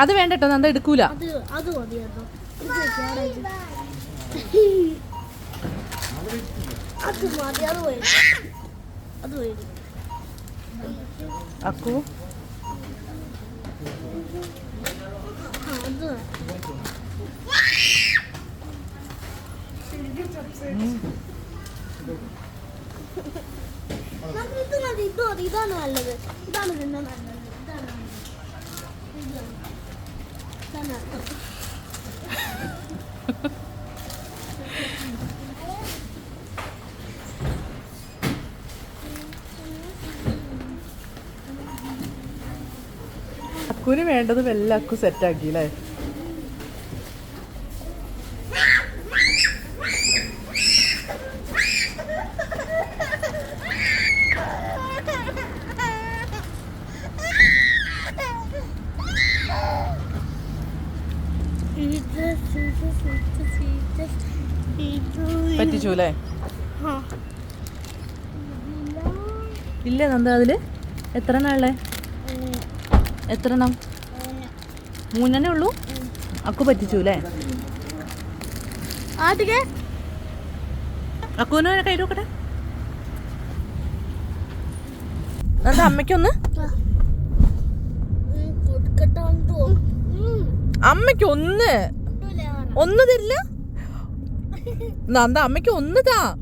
അത് വേണ്ടട്ടോ നന്ദ എടുക്കൂല. അത് അത് മതി അത് മതി അത് വേണം അത് പോയി അക്കു. അത് നമുക്ക് ഇത് ഇതാണ് നല്ലത്. ഇതാണ് നല്ലത്. ഇതാണ്. അക്കുവിന് വേണ്ടത് എല്ലാം അക്കു സെറ്റാക്കി അല്ലേ ഇത് ഇത് ഇത് ഇത് ഇത് പറ്റിച്ചു അല്ലേ. ഇല്ല നന്ദ അതിൽ എത്ര എണ്ണ ഉള്ളേ. എത്ര എണ്ണം. മൂന്നെണ്ണേ ഉള്ളൂ? അക്കു പറ്റിച്ചു അല്ലേ അക്കുവിന് കൈ നോക്കട്ടെ നന്ദ അമ്മയ്ക്കൊന്ന്? അമ്മയ്ക്കൊന്ന്? ഒന്ന് തരില്ല? നന്ദ അമ്മയ്ക്ക് ഒന്ന് താ.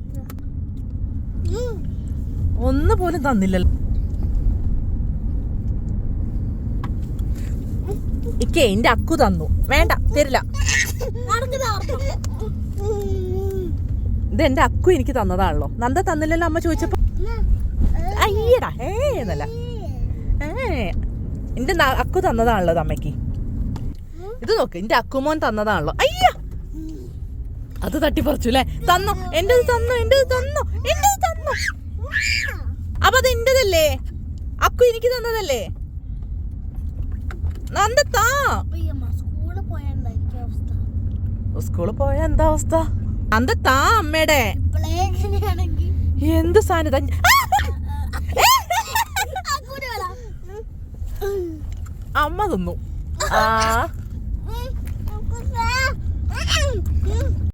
ഒന്ന് പോലും തന്നില്ലല്ലോ. ഇക്കേ എന്റെ അക്കു തന്നു. വേണ്ട തരില്ല. ഇത് എന്റെ അക്കു എനിക്ക് തന്നതാണല്ലോ. നന്ദ തന്നില്ലല്ലോ അമ്മ ചോദിച്ചപ്പോ. അയ്യടാ ഏ എന്നല്ല. എന്റെ അക്കു തന്നതാണല്ലോ അമ്മയ്ക്ക്. ഇത് നോക്ക് എന്റെ അക്കുമോൻ തന്നതാണല്ലോ. അയ്യ അത് തട്ടിപ്പറിച്ചു അല്ലേ തന്നു. എന്റെ തന്നു എന്റെ തന്നു എന്റെ തന്നു. അപ്പൊ അത് എന്റേതല്ലേ? അക്കു എനിക്ക് തന്നതല്ലേ? നന്ദ താ. സ്കൂളിൽ പോയ എന്താ അവസ്ഥ? നന്ദ താ അമ്മയുടെ എന്ത് സാധനം അമ്മ തിന്നു. ആ.